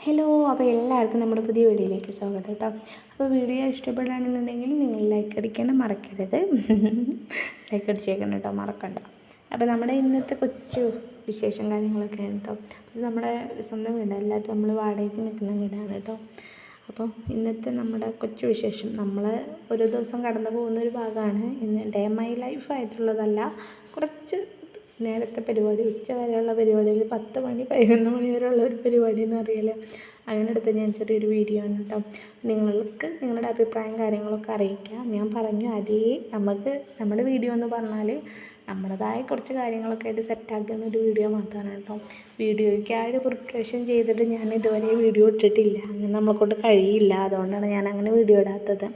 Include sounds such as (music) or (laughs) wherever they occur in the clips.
Hello അപ്പോൾ എല്ലാവർക്കും നമ്മുടെ പുതിയ വീഡിയോയിലേക്ക് സ്വാഗതം കേട്ടോ. അപ്പോൾ വീഡിയോ ഇഷ്ടപ്പെടുകയാണെന്നുണ്ടെങ്കിൽ നിങ്ങൾ ലൈക്ക് അടിക്കണം മറക്കരുത്. (laughs) ലൈക്ക് അടിച്ചേക്കണം കേട്ടോ മറക്കണ്ട. അപ്പോൾ നമ്മുടെ ഇന്നത്തെ കൊച്ചു വിശേഷം കാര്യങ്ങളൊക്കെയാണ് കേട്ടോ. ഇത് നമ്മുടെ സ്വന്തം വീടല്ല അല്ലാതെ നമ്മൾ വാടകയ്ക്ക് നിൽക്കുന്ന വീടാണ് കേട്ടോ. അപ്പോൾ ഇന്നത്തെ നമ്മുടെ കൊച്ചു വിശേഷം നമ്മൾ ഒരു ദിവസം കടന്നു പോകുന്ന ഒരു ഭാഗമാണ്. ഇന്ന് ഡേ മൈ ലൈഫ് ആയിട്ടുള്ളതല്ല കുറച്ച് നേരത്തെ പരിപാടി ഉച്ച വരെയുള്ള പരിപാടിയിൽ പത്ത് മണി പതിനൊന്ന് മണി വരെയുള്ള ഒരു പരിപാടി എന്ന് അങ്ങനെ എടുത്ത് ഞാൻ ചെറിയൊരു വീഡിയോ ആണ് കേട്ടോ. നിങ്ങൾക്ക് നിങ്ങളുടെ അഭിപ്രായം കാര്യങ്ങളൊക്കെ അറിയിക്കാം. ഞാൻ പറഞ്ഞു അതേ നമുക്ക് നമ്മുടെ വീഡിയോ എന്ന് പറഞ്ഞാൽ നമ്മുടേതായ കുറച്ച് കാര്യങ്ങളൊക്കെ ആയിട്ട് സെറ്റാക്കുന്ന ഒരു വീഡിയോ മാത്രമാണ് കേട്ടോ. വീഡിയോയ്ക്കായിട്ട് പ്രിപ്പറേഷൻ ചെയ്തിട്ട് ഞാൻ ഇതുവരെ വീഡിയോ ഇട്ടിട്ടില്ല. അങ്ങനെ നമ്മളെക്കൊണ്ട് കഴിയില്ല. അതുകൊണ്ടാണ് ഞാൻ അങ്ങനെ വീഡിയോ ഇടാത്തത്.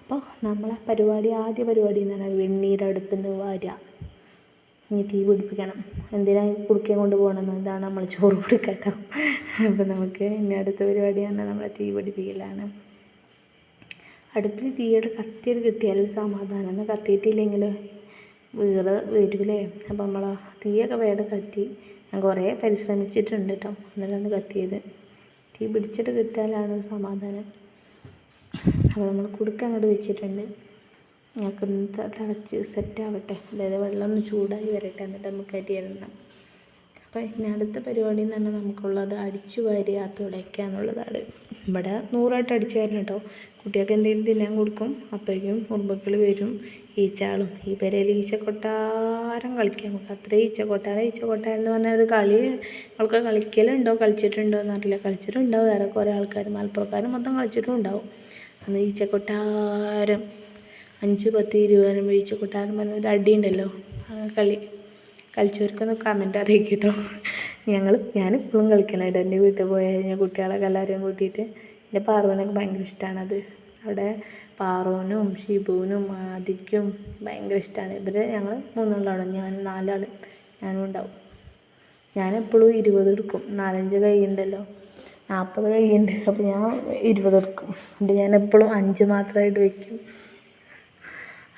അപ്പോൾ നമ്മളെ പരിപാടി ആദ്യ പരിപാടി എന്ന് പറഞ്ഞാൽ വെണ്ണീരടുപ്പിൽ നിന്ന് ഇനി തീ പിടിപ്പിക്കണം. എന്തിനാണ് കുടുക്കയും കൊണ്ട് പോകണമെന്ന് ഇതാണ് നമ്മൾ ചോറ് കൊടുക്കട്ടോ അപ്പോൾ നമുക്ക് ഇനി അടുത്ത പരിപാടി പറഞ്ഞാൽ നമ്മളെ തീ പിടിപ്പിക്കലാണ്. അടുപ്പിന് തീയുടെ കത്തിയത് കിട്ടിയാലും സമാധാനം. എന്നാൽ കത്തിയിട്ടില്ലെങ്കിൽ വേറെ വരില്ലേ അപ്പോൾ നമ്മൾ തീയൊക്കെ വേറെ കത്തി. ഞാൻ കുറേ പരിശ്രമിച്ചിട്ടുണ്ട് കേട്ടോ എന്നിട്ടാണ് കത്തിയത്. തീ പിടിച്ചിട്ട് കിട്ടിയാലാണ് ഒരു സമാധാനം. അപ്പോൾ നമ്മൾ കുടുക്ക അങ്ങോട്ട് വെച്ചിട്ടുണ്ട്. ഞങ്ങൾക്കൊന്ന് തിളച്ച് സെറ്റാവട്ടെ. അതായത് വെള്ളം ഒന്ന് ചൂടായി വരട്ടെ എന്നിട്ട് നമുക്ക് അരി ഇടണം. അപ്പോൾ ഇനി അടുത്ത പരിപാടി എന്ന് പറഞ്ഞാൽ നമുക്കുള്ളത് അടിച്ചു വാരുക തുടയ്ക്കുക എന്നുള്ളതാണ് ഇവിടെ നൂറായിട്ട് അടിച്ചു വരണം കേട്ടോ. കുട്ടികൾക്ക് എന്തെങ്കിലും തിന്നാൻ കൊടുക്കും അപ്പോഴേക്കും കുടുംബക്കൾ വരും ഈച്ചകളും. ഈ പെരയിൽ ഈച്ചക്കൊട്ടാരം കളിക്കാം. നമുക്ക് അത്രയും ഈച്ചക്കൊട്ടാരം ഈച്ചക്കൊട്ടാരം എന്ന് പറഞ്ഞാൽ ഒരു കളി അവൾക്ക് കളിക്കലുണ്ടോ കളിച്ചിട്ടുണ്ടോ എന്നറിയില്ല കളിച്ചിട്ടുണ്ടാവും. വേറെ കുറേ ആൾക്കാർ മലപ്പുറക്കാർ മൊത്തം കളിച്ചിട്ടും ഉണ്ടാവും. അന്ന് ഈച്ചക്കൊട്ടാരം. അഞ്ച് പത്ത് ഇരുപത് വീഴ്ച കൂട്ടാനും പറഞ്ഞ ഒരു അടി ഉണ്ടല്ലോ കളി. കളിച്ചവർക്കൊന്ന് കമന്റ് അറിയിക്കട്ടോ. കേട്ടോ ഞങ്ങൾ ഞാനിപ്പോഴും കളിക്കലുണ്ട് എന്റെ വീട്ടിൽ പോയി കഴിഞ്ഞാൽ കുട്ടികളൊക്കെ എല്ലാവരെയും കൂട്ടിയിട്ട് എന്റെ പാറുവിനൊക്കെ ഭയങ്കര ഇഷ്ടമാണത് അവിടെ പാറുവിനും ഷിബുവിനും ആദിക്കും ഭയങ്കര ഇഷ്ടമാണ് ഇവർ ഞങ്ങൾ മൂന്നാളാണ്. ഞാൻ നാലാൾ ഞാനും ഉണ്ടാവും. ഞാനെപ്പോഴും ഇരുപത് എടുക്കും. നാലഞ്ച് കൈയുണ്ടല്ലോ നാൽപ്പത് കൈയുണ്ട് അപ്പോൾ ഞാൻ ഇരുപത് എടുക്കും. എന്നിട്ട് ഞാൻ എപ്പോഴും അഞ്ച് മാത്രമായിട്ട് വയ്ക്കും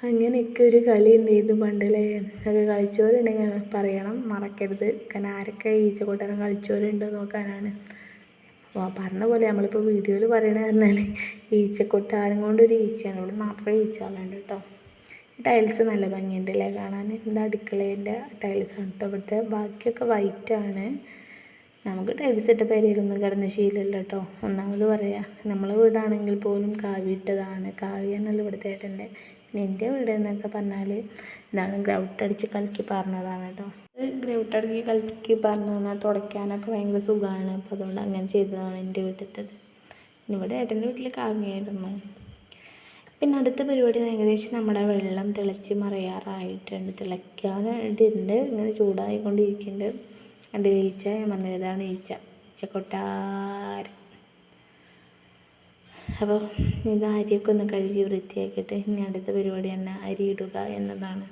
അങ്ങനെയൊക്കെ ഒരു കളി ഉണ്ടായിരുന്നു പണ്ടില്ലേ അത് കളിച്ചവരുണ്ടെങ്കിൽ പറയണം. മറക്കരുത്. കാരണം ആരൊക്കെ ഈച്ചക്കൂട്ടാനും കളിച്ചവരുണ്ട് നോക്കാനാണ്. പറഞ്ഞ പോലെ നമ്മളിപ്പോൾ വീഡിയോയിൽ പറയണ പറഞ്ഞാൽ ഈച്ചക്കൊട്ടാരം കൊണ്ടൊരു ഈച്ചയാണ്. ഇവിടെ നിറയെ ഈച്ചകളുണ്ട് കേട്ടോ. ടൈൽസ് നല്ല ഭംഗിയുണ്ട് അല്ലേ? കാണാൻ ഇത് അടുക്കളേന്റെ ആണ് കേട്ടോ. ഇവിടുത്തെ ബാക്കിയൊക്കെ വൈറ്റാണ് നമുക്ക് ടൈൽസ് ഇട്ട പെരയിലൊന്നും കിടന്ന ശീലമില്ല കേട്ടോ. ഒന്നാമത് പറയാം നമ്മളെ വീടാണെങ്കിൽ പോലും കാവിയിട്ടതാണ് കാവിയാണല്ലോ ഇവിടുത്തെ ഏട്ടന്റെ എന്റെ വീട് എന്നൊക്കെ പറഞ്ഞാൽ എന്താണ് ഗ്രൗട്ട് അടിച്ച് കളിക്ക് പറഞ്ഞതാണ് കേട്ടോ ഗ്രൗട്ട് അടിച്ച് കളിക്ക് പറഞ്ഞു പറഞ്ഞാൽ തുടയ്ക്കാനൊക്കെ ഭയങ്കര സുഖമാണ് അപ്പോൾ അതുകൊണ്ട് അങ്ങനെ ചെയ്തതാണ് എന്റെ വീട്ടിലത്തത്. ഇവിടെ ഏട്ടന്റെ വീട്ടിൽ കാവിയായിരുന്നു പിന്നെ അടുത്ത പരിപാടി ഏകദേശം നമ്മുടെ വെള്ളം തിളച്ച് മറയാറായിട്ടുണ്ട്. തിളയ്ക്കാനായിട്ടുണ്ട്. ഇങ്ങനെ ചൂടായിക്കൊണ്ടിരിക്കുന്നുണ്ട്. അതിന്റെ ഈച്ച ഞാൻ പറഞ്ഞതാണ് ഈച്ച ഈച്ച ഈച്ചക്കൊട്ടാരം അപ്പോൾ ഇത് അരിയൊക്കെ ഒന്ന് കഴുകി വൃത്തിയാക്കിയിട്ട് ഇനി അടുത്ത പരിപാടി തന്നെ അരി ഇടുക എന്നതാണ്.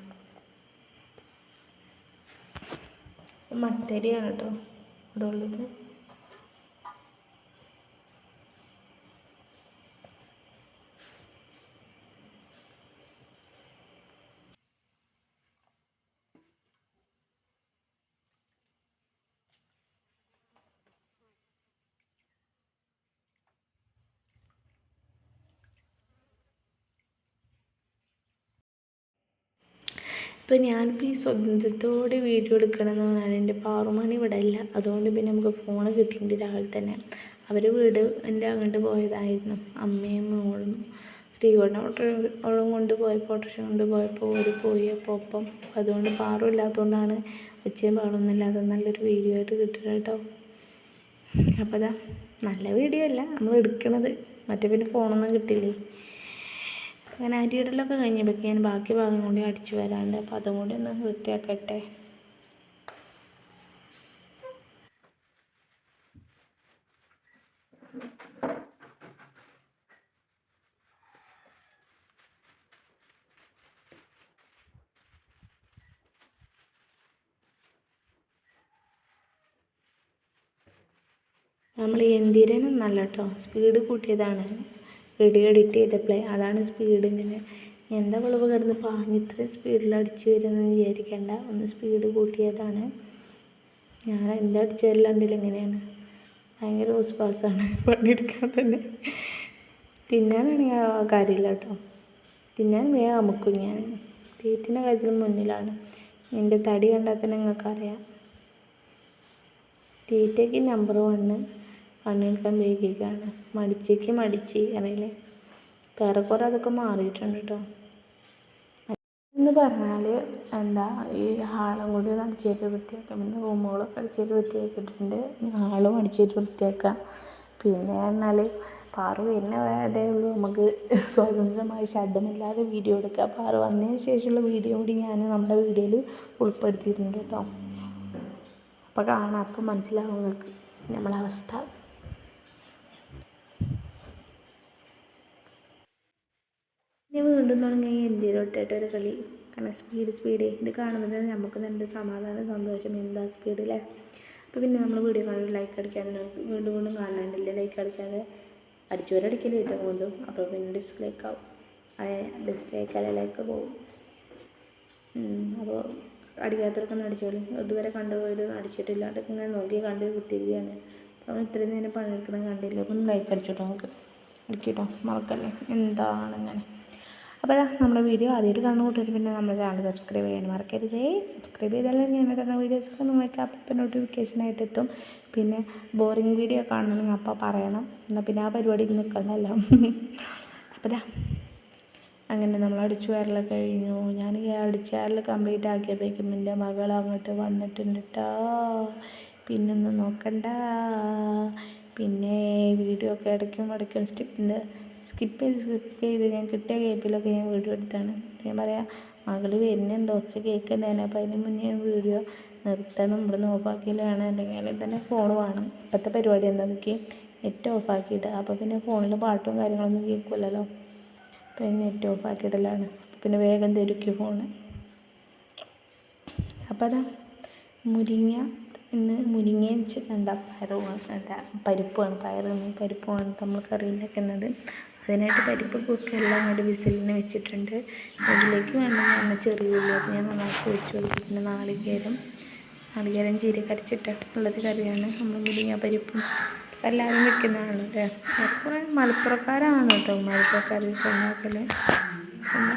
മട്ടരിയാണ് കേട്ടോ ഇവിടെ ഉള്ളത് ഇപ്പോൾ ഞാനിപ്പോൾ ഈ സ്വന്തത്തോടെ വീഡിയോ എടുക്കണമെന്ന് പറഞ്ഞാൽ എന്റെ പാറുമണി ഇവിടെ ഇല്ല. അതുകൊണ്ട് പിന്നെ നമുക്ക് ഫോൺ കിട്ടിയിട്ടുണ്ട് രാവിലെ തന്നെ അവർ വീട് എന്റെ അങ്ങോട്ട് പോയതായിരുന്നു. അമ്മയും മോളും സ്ത്രീകളുടെ ഓട്ടോ ഓളം കൊണ്ട് പോയപ്പോൾ ഓട്ടോറിക്ഷ കൊണ്ട് പോയപ്പോൾ ഒരു പോയി. അപ്പോൾ ഒപ്പം അതുകൊണ്ട് പാറും ഇല്ലാത്തതുകൊണ്ടാണ് ഉച്ചയും പാടൊന്നുമില്ലാതെ നല്ലൊരു വീഡിയോ ആയിട്ട് കിട്ടുക കേട്ടോ. അപ്പോൾ അതാ നല്ല വീഡിയോ അല്ല നമ്മൾ എടുക്കണത്. മറ്റേ പിന്നെ ഫോണൊന്നും കിട്ടില്ലേ? അങ്ങനെ അരിയിടലൊക്കെ കഴിഞ്ഞപ്പോഴേക്ക് ഞാൻ ബാക്കി ഭാഗം കൂടി അടിച്ചു വരാണ്ട് അപ്പോൾ അതും കൂടി ഒന്ന് വൃത്തിയാക്കട്ടെ. നമ്മൾ എന്തിരനൊന്നല്ല കേട്ടോ. സ്പീഡ് കൂട്ടിയതാണ്. വീഡിയോ എഡിറ്റ് ചെയ്തപ്പോഴേ അതാണ് സ്പീഡ് ഇങ്ങനെ. എന്താ വിളവ് കിടന്ന് പാഞ്ഞ് ഇത്രയും സ്പീഡിൽ അടിച്ചു വരുമെന്ന് വിചാരിക്കേണ്ട. ഒന്ന് സ്പീഡ് കൂട്ടിയതാണ്. ഞാൻ എന്റെ അടിച്ചു വരലാണ്ടില്ല ഇങ്ങനെയാണ്. ഭയങ്കര ഉസ്പാസാണ് പണിയെടുക്കാൻ തന്നെ. തിന്നാനാണെങ്കിൽ ആ കാര്യമില്ല കേട്ടോ. തിന്നാൻ വേഗം അമുക്കും ഞാൻ തീറ്റിന്റെ കാര്യത്തിൽ മുന്നിലാണ്. എന്റെ തടി കണ്ടാൽ തന്നെ നിങ്ങൾക്കറിയാം. തീറ്റയ്ക്ക് നമ്പർ വണ്ണ് പണിയെടുക്കാൻ വേഗിക്കാണ് മടിച്ചേക്ക് മടിച്ച് അറിയില്ലേ? ഏറെക്കുറെ അതൊക്കെ മാറിയിട്ടുണ്ട് കേട്ടോ എന്ന് പറഞ്ഞാൽ എന്താ ഈ ഹാളും കൂടി ഒന്ന് അടിച്ചേറ്റ് വൃത്തിയാക്കാം. പിന്നെ റൂമുകളൊക്കെ അടിച്ചേറ്റ് വൃത്തിയാക്കിയിട്ടുണ്ട്. ഹാളും അടിച്ചേറ്റ് വൃത്തിയാക്കാം. പിന്നെ പറഞ്ഞാൽ പാറു വരുന്ന അതേ ഉള്ളൂ. നമുക്ക് സ്വതന്ത്രമായി ശബ്ദമില്ലാതെ വീഡിയോ എടുക്കാം. പാറു വന്നതിന് ശേഷമുള്ള വീഡിയോ കൂടി ഞാൻ നമ്മുടെ വീഡിയോയിൽ ഉൾപ്പെടുത്തിയിട്ടുണ്ട് കേട്ടോ അപ്പോൾ കാണാം. അപ്പം മനസ്സിലാവും നിങ്ങൾക്ക്. നമ്മളെ അവസ്ഥ. ഇനി വീണ്ടും തുടങ്ങി ഇട്ടിട്ട് ഒരു കളി. കാരണം സ്പീഡ് സ്പീഡ് ഇത് കാണുമ്പോൾ തന്നെ നമുക്ക് നല്ലൊരു സമാധാനം സന്തോഷം എന്താ സ്പീഡ് അല്ലേ അപ്പോൾ പിന്നെ നമ്മൾ വീഡിയോ കാണാൻ ലൈക്ക് അടിക്കാണ്ട് വീണ്ടും വീണ്ടും കാണാണ്ടില്ല ലൈക്ക് അടിക്കാതെ അടിച്ചവരടിക്കൽ ഏറ്റവും പോകുന്നു അപ്പോൾ പിന്നെ ഡിസ്ലൈക്ക് ആവും. അതെ ഡിസ്ലൈക്ക് ലൈക്ക് പോകും അപ്പോൾ അടിക്കാത്തവർക്കൊന്ന് അടിച്ചോളി. ഇതുവരെ കണ്ടുപോയത് അടിച്ചിട്ടില്ല. അതൊക്കെ ഇങ്ങനെ നോക്കി കണ്ട് കുത്തിരിക്കുകയാണ് അപ്പം ഇത്രയും നേരം പണിയെടുക്കണം കണ്ടില്ല? അപ്പം ലൈക്ക് അടിച്ചോട്ടോ നമുക്ക്. അടിക്കട്ടോ മറക്കല്ലേ? എന്താണ് ഇങ്ങനെ അപ്പോൾ നമ്മുടെ വീഡിയോ ആദ്യമായിട്ട് കാണുന്ന കൂട്ടർ പിന്നെ നമ്മുടെ ചാനൽ സബ്സ്ക്രൈബ് ചെയ്യാൻ മറക്കരുതേ. സബ്സ്ക്രൈബ് ചെയ്താലും ഞാൻ ഇടുന്ന വീഡിയോസൊക്കെ നിങ്ങൾക്ക് അപ്പം നോട്ടിഫിക്കേഷനായിട്ട് എത്തും. പിന്നെ ബോറിംഗ് വീഡിയോ കാണണമെങ്കിൽ അപ്പോൾ പറയണം. എന്നാൽ പിന്നെ ആ പരിപാടിയിൽ നിൽക്കണമല്ലോ അപ്പോൾ ദാ അങ്ങനെ നമ്മൾ അടിച്ചു വരലൊക്കെ കഴിഞ്ഞു. ഞാൻ ഈ അടിച്ചു വരൽ കംപ്ലീറ്റ് ആക്കിയപ്പോഴേക്കും എന്റെ മകൾ അങ്ങോട്ട് വന്നിട്ടുണ്ട് കേട്ടോ പിന്നൊന്നും നോക്കണ്ട. പിന്നെ വീഡിയോ ഒക്കെ ഇടയ്ക്കും ഇടയ്ക്കും സ്റ്റിപ്പിന്റെ സ്കിപ്പ് ചെയ്ത് സ്കിപ്പ് ചെയ്ത് ഞാൻ കിട്ടിയ ഗ്യാപ്പിലൊക്കെ ഞാൻ വീഡിയോ എടുത്താണ്. ഞാൻ പറയാം മകൾ വരുന്നുണ്ട് ഒച്ച കേൾക്കണ്ടേനെ അപ്പോൾ അതിന് മുന്നേ ഞാൻ വീഡിയോ നിർത്തണം. ഇവിടുന്ന് ഓഫാക്കിയിലാണ് അല്ലെങ്കിൽ തന്നെ ഫോൺ വേണം. ഇപ്പോഴത്തെ പരിപാടി എന്താണെന്നൊക്കെ നെറ്റ് ഓഫാക്കിയിട്ട് അപ്പോൾ പിന്നെ ഫോണിൽ പാട്ടും കാര്യങ്ങളൊന്നും കേൾക്കില്ലല്ലോ അപ്പോൾ നെറ്റ് ഓഫാക്കിയിടലാണ് പിന്നെ വേഗം തിരുക്കി ഫോണ് അപ്പോൾ അതാ മുരിങ്ങ ഇന്ന് മുരിങ്ങയും എന്താ പയറുമാണ് എന്താ പരിപ്പാണ് പയറ് പരിപ്പുമാണ് നമ്മൾ കറി ഉണ്ടാക്കുന്നത് അതിനായിട്ട് പരിപ്പ് കുക്കറിൽ അങ്ങോട്ട് വിസിലിന് വെച്ചിട്ടുണ്ട്. അതിലേക്ക് വേണമെങ്കിൽ എണ്ണ ചെറിയ ഉള്ളി. ഞാൻ നന്നാക്കി വെച്ച്. കൊടുത്തിട്ടുണ്ട് നാളികേരം നാളികേരം ജീരക അരച്ചിട്ട് ഉള്ളൊരു കറിയാണ്. നമ്മൾ മുരിങ്ങ പരിപ്പും എല്ലാവരും വെക്കുന്നതാണല്ലോ അല്ലേ കുറേ മലപ്പുറക്കാരാണ് കേട്ടോ മലപ്പുറക്കാർ ഉണ്ടാക്കൽ പിന്നെ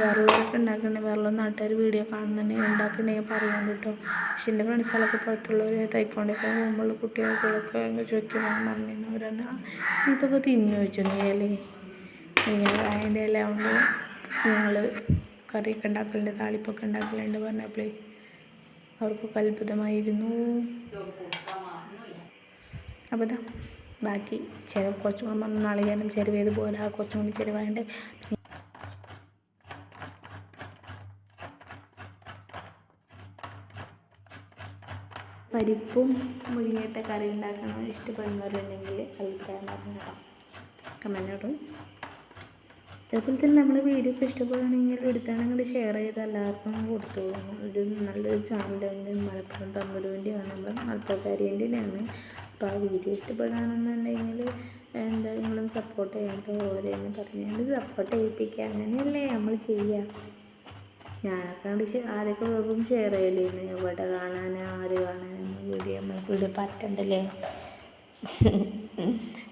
വേറെയുള്ളവരൊക്കെ ഉണ്ടാക്കുന്നുണ്ടെങ്കിൽ വേറെ നാട്ടുകാർ വീഡിയോ കാണുന്നുണ്ടെങ്കിൽ ഉണ്ടാക്കുന്നുണ്ടെങ്കിൽ പറയാൻ കേട്ടോ. പക്ഷെ എന്റെ ഫ്രണ്ട്സുകളൊക്കെ പുറത്തുള്ളവർ തൈക്കൊണ്ടൊക്കെ മുമ്പുള്ള കുട്ടികൾക്കൊക്കെ ചോദിക്കുമ്പോൾ പറഞ്ഞു അവരെന്നെ ഇതൊക്കെ തിന്നു ചോദിച്ചൊന്നുമില്ലേ ഇങ്ങനെ അതിന്റെ ഇല കൊണ്ട് ഞങ്ങൾ കറിയൊക്കെ ഉണ്ടാക്കലുണ്ട് താളിപ്പൊക്കെ ഉണ്ടാക്കലുണ്ട് പറഞ്ഞപ്പോഴേ അവർക്കൊക്കെ അത്ഭുതമായിരുന്നു. അപ്പോൾ ബാക്കി ചില കുറച്ചും നാളെ നാളികേരം ചെരുവേത് പോലെ കുറച്ചും കൂടി ചെരുവായതുകൊണ്ട് പരിപ്പും മുരിങ്ങയിട്ട കറി ഉണ്ടാക്കണം ഇഷ്ടപ്പെടുന്നവരുണ്ടെങ്കിൽ അഭിപ്രായം പറഞ്ഞിടാം കമന്റോടും അതേപോലെ തന്നെ നമ്മുടെ വീഡിയോ ഒക്കെ ഇഷ്ടപ്പെടുകയാണെങ്കിൽ എടുത്താണെങ്കിൽ ഷെയർ ചെയ്ത് എല്ലാവർക്കും കൊടുത്തു. ഒരു നല്ലൊരു ചാനലുണ്ട് മലപ്പുറം തമ്പുരുവിന്റെയാണ്. നമ്മൾ മലപ്പുറക്കാരിന്റെയാണ് അപ്പോൾ ആ വീഡിയോ ഇഷ്ടപ്പെടുകയാണെന്നുണ്ടെങ്കിൽ എന്താ നിങ്ങളൊന്ന് സപ്പോർട്ട് ചെയ്യേണ്ട? ഓരോന്ന് പറഞ്ഞാൽ സപ്പോർട്ട് ചെയ്യിപ്പിക്കുക. അങ്ങനെയല്ലേ നമ്മൾ ചെയ്യുക. ഞാനൊക്കെ കണ്ട് ആദ്യമൊക്കെ വെറും ഷെയർ ചെയ്യലായിരുന്നു എവിടെ കാണാൻ ആര് കാണാൻ വീഡിയോ നമ്മൾ വീഡിയോ പറ്റണ്ടല്ലേ?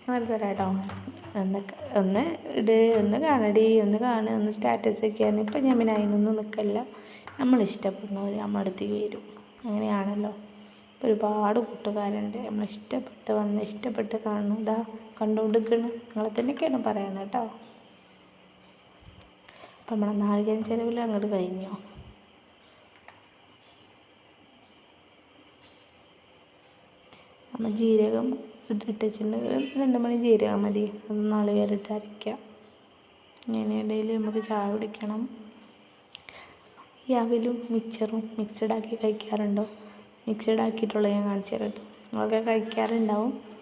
മനസ്സിലാട്ടോ ഒന്ന് ഒന്ന് ഇട് ഒന്ന് കാണടി ഒന്ന് കാണുക ഒന്ന് സ്റ്റാറ്റസ് വയ്ക്കാൻ ഇപ്പം ഞാൻ പിന്നെ അതിനൊന്നും നിൽക്കല്ല നമ്മൾ ഇഷ്ടപ്പെടുന്നവർ നമ്മുടെ അടുത്തേക്ക് വരും. അങ്ങനെയാണല്ലോ. ഒരുപാട് കൂട്ടുകാരുണ്ട്. നമ്മൾ ഇഷ്ടപ്പെട്ട് വന്ന് ഇഷ്ടപ്പെട്ട് കാണുന്നു ഇതാ കണ്ടുകൊണ്ടിരിക്കുന്നു നിങ്ങളെ തന്നെയൊക്കെയാണ് പറയുന്നത് കേട്ടോ. അപ്പം നമ്മുടെ നാളികേരം ചെലവിൽ അങ്ങോട്ട് കഴിഞ്ഞു? നമ്മൾ ജീരകം ഇട്ടിട്ടുണ്ടെങ്കിൽ രണ്ട് മണി ജീരകം മതി. അത് നാളികേരം ഇട്ട് അരയ്ക്കുക ഇടയിൽ നമുക്ക് ചായ കുടിക്കണം. ഈ അവിലും മിക്സറും മിക്സഡ് ആക്കി കഴിക്കാറുണ്ടോ? മിക്സഡ് ആക്കിയിട്ടുള്ള ഞാൻ കാണിച്ചു തരാം കേട്ടോ. കഴിക്കാറുണ്ടാവും.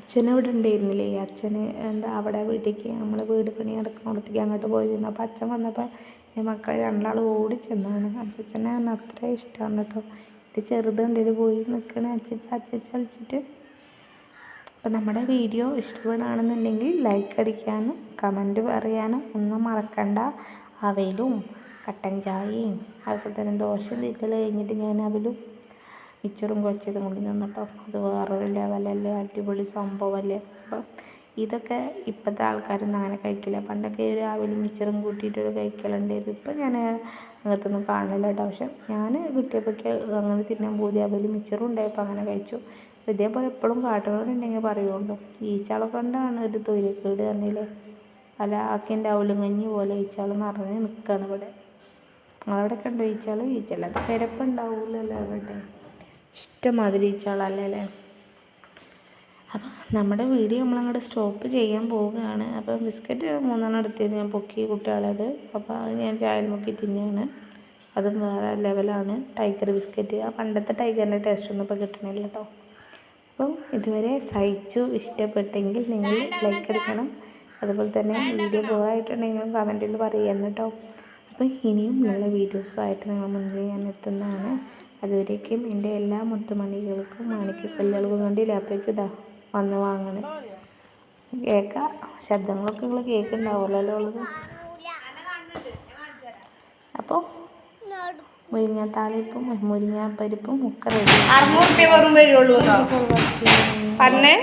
അച്ഛൻ ഇവിടെ ഉണ്ടായിരുന്നില്ലേ? അച്ഛന് എന്താ അവിടെ വീട്ടിലേക്ക് നമ്മൾ വീട് പണി നടക്കുന്നിടത്തേക്ക് അങ്ങോട്ട് പോയിരുന്നു അപ്പോൾ അച്ഛൻ വന്നപ്പോൾ എന്റെ മക്കളെ രണ്ടാൾ ഓടി ചെന്നാണ്. അച്ഛനെ പറഞ്ഞാൽ അത്ര ഇഷ്ടമാണ് കേട്ടോ ഇത് ചെറുതുണ്ടതിൽ പോയി നിൽക്കണ അച്ഛച്ച അച്ഛച്ച കളിച്ചിട്ട് അപ്പോൾ നമ്മുടെ വീഡിയോ ഇഷ്ടപ്പെടുകയാണെന്നുണ്ടെങ്കിൽ ലൈക്ക് അടിക്കാനും കമന്റ് പറയാനും ഒന്നും മറക്കണ്ട. അവലും കട്ടൻ ചായയും അതുപോലെ തന്നെ ദോശ തീറ്റൽ കഴിഞ്ഞിട്ട് ഞാൻ അവലും മിച്ചറും കുഴച്ചതും കൊണ്ട് നിന്നിട്ടോ? അത് വേറൊരു ലെവലല്ലേ അടിപൊളി സംഭവമല്ലേ അപ്പം ഇതൊക്കെ ഇപ്പോഴത്തെ ആൾക്കാരൊന്നും അങ്ങനെ കഴിക്കില്ല. പണ്ടൊക്കെ രാവിലെ മിച്ചറും കൂട്ടിയിട്ടൊരു കഴിക്കലുണ്ടായിരുന്നു ഇപ്പം ഞാൻ അങ്ങനത്തൊന്നും കാണില്ല കേട്ടോ. പക്ഷെ ഞാൻ കിട്ടിയപ്പോഴൊക്കെ അങ്ങനെ തിന്നാൻ പോയി. അവർ മിച്ചറും ഉണ്ടായപ്പോൾ അങ്ങനെ കഴിച്ചു. ഇതേപോലെ എപ്പോഴും കാട്ടുകളുണ്ടെങ്കിൽ പറയുള്ളൂ. ഈച്ചാളെ കൊണ്ടാണ് ഒരു തൊഴിലേക്കേട് തന്നില്ലേ അല്ല ആക്കിന്റെ അവലുങ്ങഞ്ഞി പോലെ ഈച്ചകൾ നിറഞ്ഞ് നിൽക്കുകയാണ് ഇവിടെ. നിങ്ങളവിടെ കണ്ടോ ഈച്ചകൾ ഈച്ചല്ലാത്ത പെരപ്പുണ്ടാവില്ലല്ലോ ഇവിടെ ഇഷ്ടമാതിരി ഈച്ചകളല്ലേ അല്ലേ അപ്പം നമ്മുടെ വീഡിയോ നമ്മളങ്ങോട്ട് സ്റ്റോപ്പ് ചെയ്യാൻ പോവുകയാണ്. അപ്പം ബിസ്ക്കറ്റ് മൂന്നെണ്ണം എടുത്തിരുന്നു ഞാൻ പൊക്കി കുട്ടികളത്. അപ്പോൾ അത് ഞാൻ ചായയിൽ മുക്കി തിന്നെയാണ് അതും വേറെ ലെവലാണ്. Tiger biscuit. ആ പണ്ടത്തെ ടൈഗറിന്റെ ടേസ്റ്റ് ഒന്നും ഇപ്പോൾ കിട്ടണില്ല കേട്ടോ. അപ്പം ഇതുവരെ സഹിച്ചു. ഇഷ്ടപ്പെട്ടെങ്കിൽ നിങ്ങൾ ലൈക്ക് അടിക്കണം അതുപോലെ തന്നെ വീഡിയോ ബോറായിട്ടുണ്ടെങ്കിലും കമന്റിൽ പറയണം കേട്ടോ. അപ്പോൾ ഇനിയും നല്ല വീഡിയോസുമായിട്ട് നിങ്ങൾ മുന്നിൽ ഞാൻ എത്തുന്നതാണ്. അതുവരേക്കും എന്റെ എല്ലാ മുത്തുമണികൾക്കും മാണിക്കക്കല്ലുകൾക്കും കൊണ്ട് ലാപ്പിലേക്ക് ഇതാ വന്ന് വാങ്ങണേ. കേൾക്കാം ശബ്ദങ്ങളൊക്കെ നിങ്ങൾ കേൾക്കുന്നുണ്ടാവുമല്ലോ ഉള്ളത്. അപ്പോൾ മുരിങ്ങ മുരിങ്ങാത്താളിപ്പും മുരിങ്ങാപ്പരിപ്പും ഒക്കെ റെഡി അറുന്നൂറ് രൂപ വെറും വരുള്ളൂ പറഞ്ഞേ?